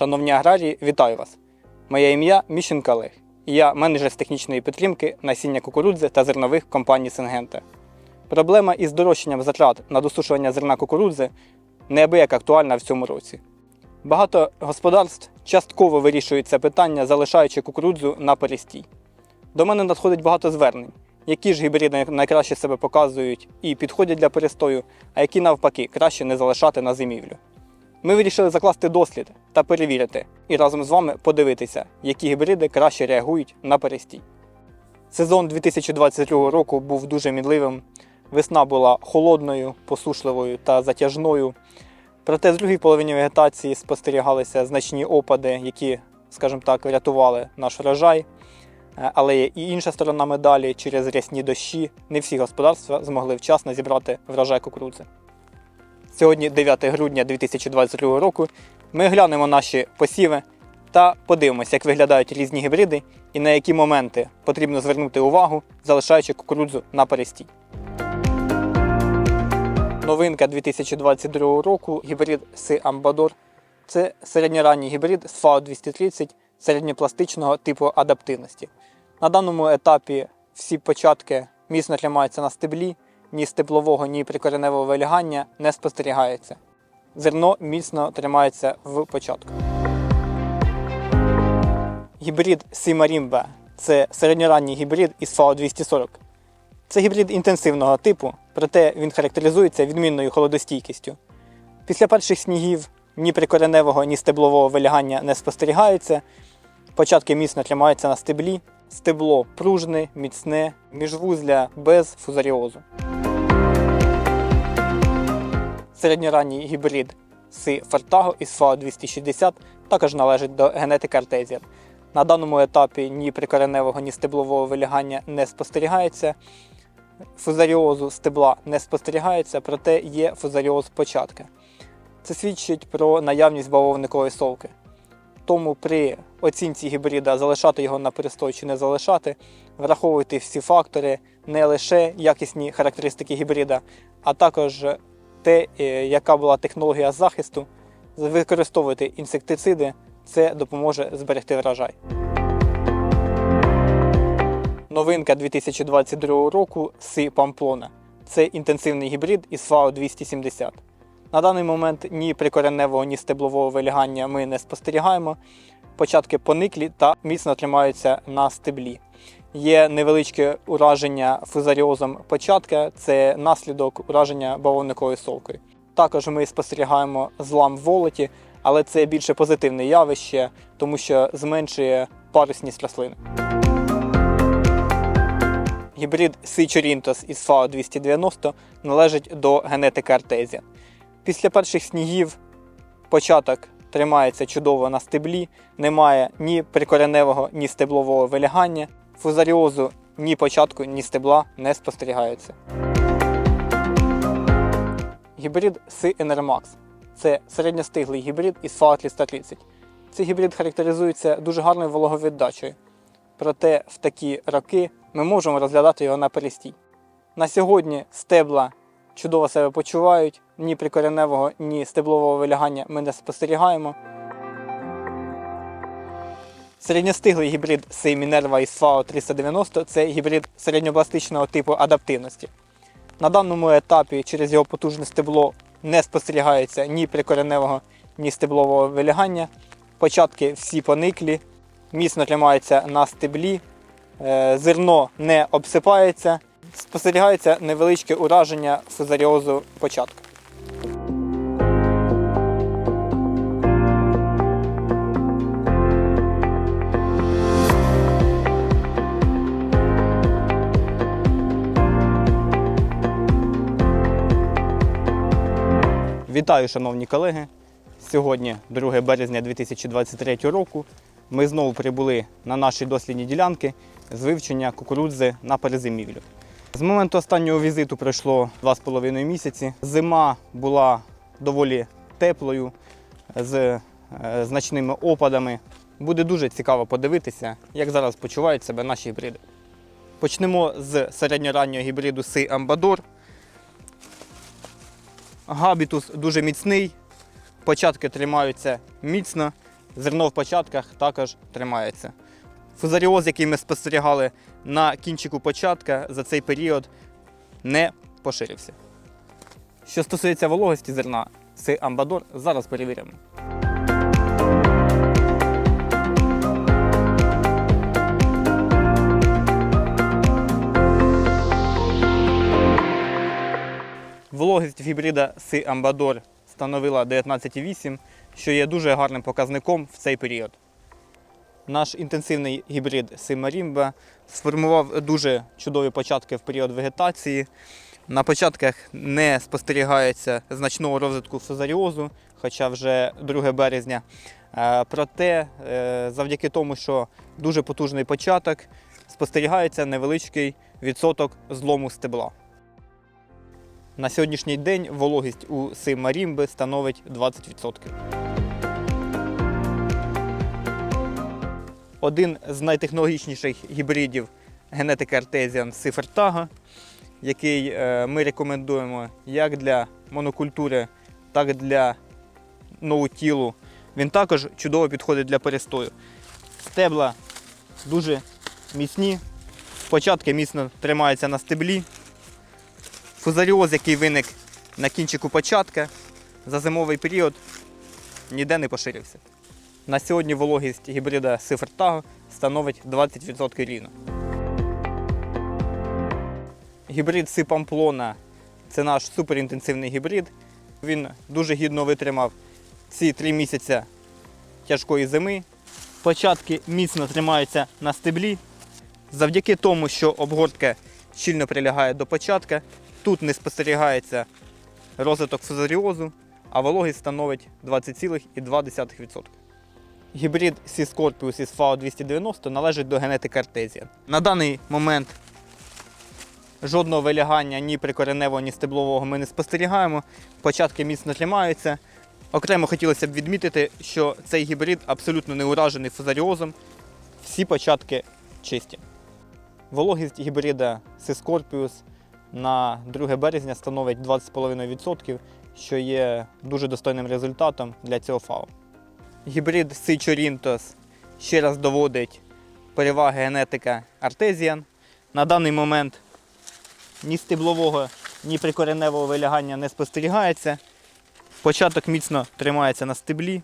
Шановні аграрії, вітаю вас! Моє ім'я Міщенко Олег, і я менеджер з технічної підтримки насіння кукурудзи та зернових компаній Сингента. Проблема із дорожчанням затрат на досушування зерна кукурудзи неабияк актуальна в цьому році. Багато господарств частково вирішують це питання, залишаючи кукурудзу на перестій. До мене надходить багато звернень, які ж гібриди найкраще себе показують і підходять для перестою, а які навпаки краще не залишати на зимівлю. Ми вирішили закласти дослід та перевірити, і разом з вами подивитися, які гібриди краще реагують на перестій. Сезон 2022 року був дуже мідливим. Весна була холодною, посушливою та затяжною. Проте з другій половині вегетації спостерігалися значні опади, які, скажімо так, врятували наш врожай. Е, Але є і інша сторона медалі через рясні дощі. Не всі господарства змогли вчасно зібрати врожай кукурудзи. Сьогодні, 9 грудня 2022 року, ми глянемо наші посіви та подивимося, як виглядають різні гібриди і на які моменти потрібно звернути увагу, залишаючи кукурудзу на перестій. Новинка 2022 року гібрид Си Амбадор. Це середньоранній гібрид з FAO 230 середньопластичного типу адаптивності. На даному етапі всі початки міцно тримаються на стеблі, ні стеблового, ні прикореневого вилягання не спостерігається. Зерно міцно тримається в початку. Гібрид Симарімба це середньоранній гібрид із FAO 240. Це гібрид інтенсивного типу, проте він характеризується відмінною холодостійкістю. Після перших снігів ні прикореневого, ні стеблового вилягання не спостерігається. Початки міцно тримаються на стеблі, стебло пружне, міцне, міжвузля без фузаріозу. Середньоранній гібрид Си Фартаго із FAO 260 також належить до генетики артезіан. На даному етапі ні прикореневого, ні стеблового вилягання не спостерігається. Фузаріозу стебла не спостерігається, проте є фузаріоз початка. Це свідчить про наявність бавовникової совки. Тому при оцінці гібрида залишати його на перестой чи не залишати, враховуйте всі фактори, не лише якісні характеристики гібрида, а також те, е, яка була технологія захисту. Використовуйте інсектициди, це допоможе зберегти врожай. Новинка 2022 року Си Памплона. Це інтенсивний гібрид із FAO 270. На даний момент ні прикореневого, ні стеблового вилягання ми не спостерігаємо. Початки пониклі та міцно тримаються на стеблі. Є невеличке ураження фузаріозом початка, це наслідок ураження бавовниковою совкою. Також ми спостерігаємо злам в волоті, але це більше позитивне явище, тому що зменшує парусність рослини. Гібрид Сичорінтос із FAO 290 належить до генетики артезія. Після перших снігів початок тримається чудово на стеблі, немає ні прикореневого, ні стеблового вилягання, фузаріозу ні початку, ні стебла не спостерігається. Гібрид Си це середньостиглий гібрид із FAO 330. Цей гібрид характеризується дуже гарною вологовіддачею. Проте в такі роки ми можемо розглядати його на перестій. На сьогодні стебла чудово себе почувають, ні прикореневого, ні стеблового вилягання ми не спостерігаємо. Середньостиглий гібрид Sei Minerva із FAO 390 це гібрид середньопластичного типу адаптивності. На даному етапі через його потужне стебло не спостерігається ні прикореневого, ні стеблового вилягання. Початки всі пониклі, міцно тримаються на стеблі, е, зерно не обсипається, спостерігається невеличке ураження фузаріозу початку. Вітаю, шановні колеги! Сьогодні, 2 березня 2023 року, ми знову прибули на наші дослідні ділянки з вивчення кукурудзи на перезимівлю. З моменту останнього візиту пройшло 2,5 місяці. Зима була доволі теплою, з е, значними опадами. Буде дуже цікаво подивитися, як зараз почувають себе наші гібриди. Почнемо з середньораннього гібриду Си Амбадор. Габітус дуже міцний, початки тримаються міцно, Зерно в початках також тримається. Фузаріоз, який ми спостерігали на кінчику початка, за цей період не поширився. Що стосується вологості зерна, це амбадор зараз перевіримо. Вологість гібрида Си Амбадор становила 19,8, що є дуже гарним показником в цей період. Наш інтенсивний гібрид Си Марімба сформував дуже чудові початки в період вегетації. На початках не спостерігається значного розвитку фузаріозу, хоча вже 2 березня. Е, Проте, е, завдяки тому, що дуже потужний початок, спостерігається невеличкий відсоток злому стебла. На сьогоднішній день вологість у Симарімби становить 20%. Один з найтехнологічніших гібридів генетики Artesian Сифертага, який е, ми рекомендуємо як для монокультури, так і для ноутілу. Він також чудово підходить для перестою. Стебла дуже міцні, початки міцно тримаються на стеблі. Фузаріоз, який виник на кінчику початка, за зимовий період ніде не поширився. На сьогодні вологість гібрида Сифертаго становить 20% рівно. Гібрид Сипамплона це наш суперінтенсивний гібрид. Він дуже гідно витримав ці три місяці тяжкої зими. Початки міцно тримаються на стеблі. Завдяки тому, що обгортка щільно прилягає до початка, тут не спостерігається розвиток фузаріозу, а вологість становить 20,2%. Гібрид C Scorpius із FAO 290 належить до генетики Artesian. На даний момент жодного вилягання ні прикореневого, ні стеблового ми не спостерігаємо. Початки міцно тримаються. Окремо хотілося б відмітити, що цей гібрид абсолютно не уражений фузаріозом. Всі початки чисті. Вологість гібрида C Scorpius на 2 березня становить 20,5%, що є дуже достойним результатом для цього фау. Гібрид Сичорінтос ще раз доводить переваги генетика Artesian. На даний момент ні стеблового, ні прикореневого вилягання не спостерігається. Початок міцно тримається на стеблі.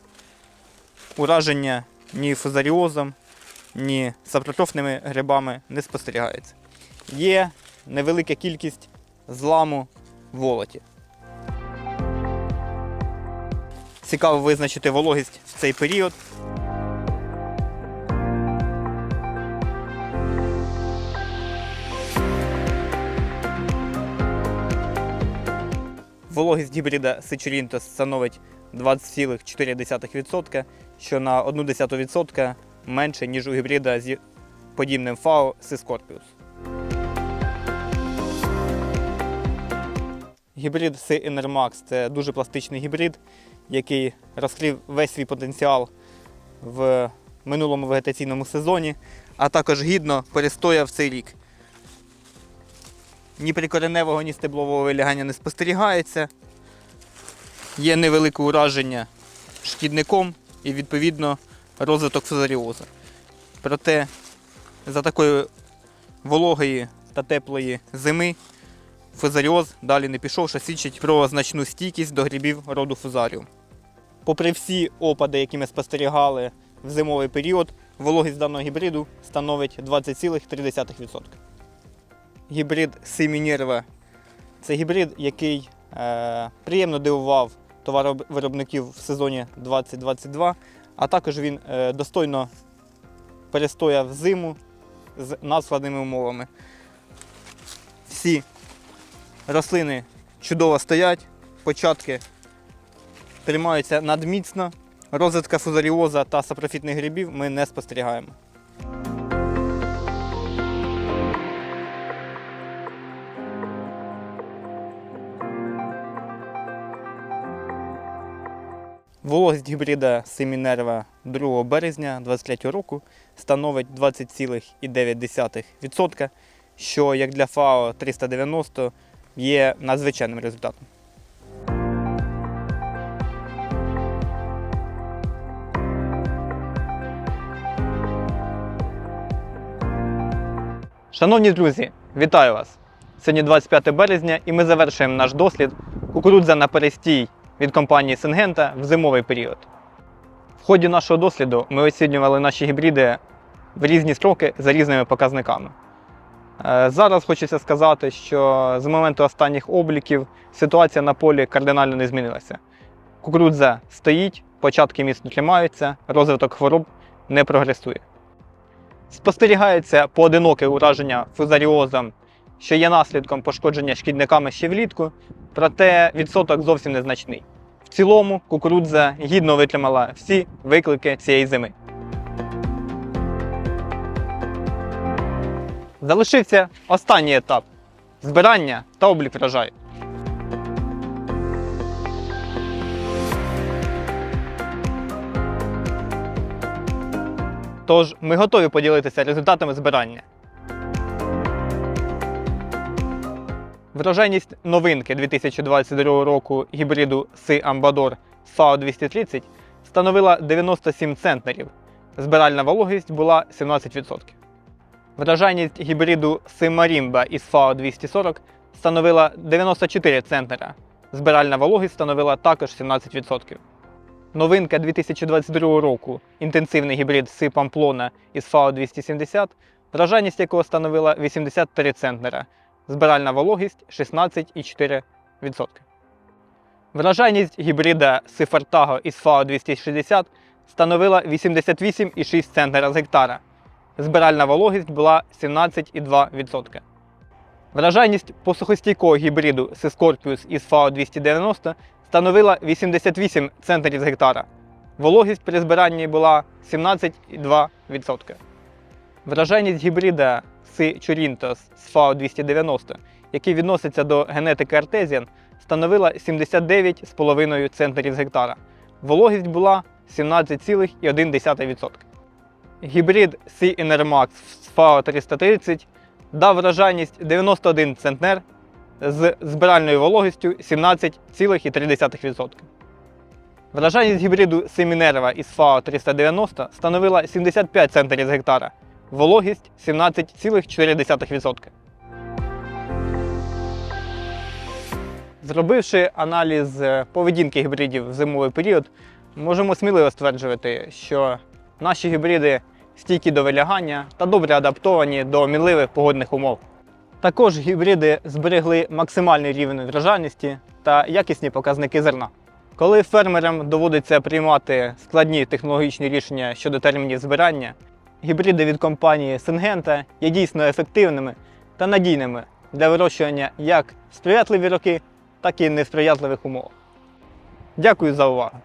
Ураження ні фузаріозом, ні сапротрофними грибами не спостерігається. Є невелика кількість зламу в волоті. Цікаво визначити вологість в цей період. Вологість гібрида Сичерінтос становить 20,4%, що на 0,1% менше, ніж у гібрида з подібним ФАО Сискорпіус. Гібрид C Enermax – це дуже пластичний гібрид, який розкрив весь свій потенціал в минулому вегетаційному сезоні, а також гідно перестояв цей рік. Ні прикореневого, ні стеблового вилягання не спостерігається. Є невелике ураження шкідником і, відповідно, розвиток фузаріозу. Проте за такої вологої та теплої зими фузаріоз далі не пішов, що свідчить про значну стійкість до грибів роду фузаріум. Попри всі опади, які ми спостерігали в зимовий період, вологість даного гібриду становить 20,3%. Гібрид Семінірва це гібрид, який е, приємно дивував товаровиробників в сезоні 2022, а також він е, достойно перестояв зиму з надскладними умовами. Всі рослини чудово стоять, початки тримаються надміцно. Розвитка фузаріоза та сапрофітних грибів ми не спостерігаємо. Вологість гібрида Семінерва 2 березня 2023 року становить 20,9%, що як для ФАО 390 є надзвичайним результатом. Шановні друзі, вітаю вас! Сьогодні 25 березня і ми завершуємо наш дослід кукурудза на перестій від компанії Сингента в зимовий період. В ході нашого досліду ми оцінювали наші гібриди в різні строки за різними показниками. Е, Зараз хочеться сказати, що з моменту останніх обліків ситуація на полі кардинально не змінилася. Кукурудза стоїть, початки міцно тримаються, розвиток хвороб не прогресує. Спостерігається поодиноке ураження фузаріозом, що є наслідком пошкодження шкідниками ще влітку, проте відсоток зовсім незначний. В цілому кукурудза гідно витримала всі виклики цієї зими. Залишився останній етап збирання та облік врожаю. Тож ми готові поділитися результатами збирання. Врожайність новинки 2022 року гібриду Си Амбадор САО 230 становила 97 центнерів. Збиральна вологість була 17%. Врожайність гібриду Си Марімба із ФАО 240 становила 94 центнера. Збиральна вологість становила також 17%. Новинка 2022 року інтенсивний гібрид Си Памплона із ФАО 270, врожайність якого становила 83 центнера, збиральна вологість 16,4%. Врожайність гібрида Си Фартаго із ФАО 260 становила 88,6 центнера з гектара. Збиральна вологість була 17,2%. Врожайність посухостійкого гібриду Скорпіус із ФАО 290 становила 88 центнерів з гектара. Вологість при збиранні була 17,2%. Врожайність гібрида Си Чурінтос з ФАО 290, який відноситься до генетики артезіан, становила 79,5 центнерів з гектара. Вологість була 17,1%. Гібрид Си Enermax з ФАО 330 дав врожайність 91 центнер з збиральною вологістю 17,3%. Врожайність гібриду Семінерва із ФАО 390 становила 75 центнерів з гектара, вологість 17,4%. Зробивши аналіз е, поведінки гібридів в зимовий період, можемо сміливо стверджувати, що наші гібриди стійкі до вилягання та добре адаптовані до мінливих погодних умов. Також гібриди зберегли максимальний рівень врожайності та якісні показники зерна. Коли фермерам доводиться приймати складні технологічні рішення щодо термінів збирання, гібриди від компанії Сингента є дійсно ефективними та надійними для вирощування як сприятливі роки, так і несприятливих умовах. Дякую за увагу!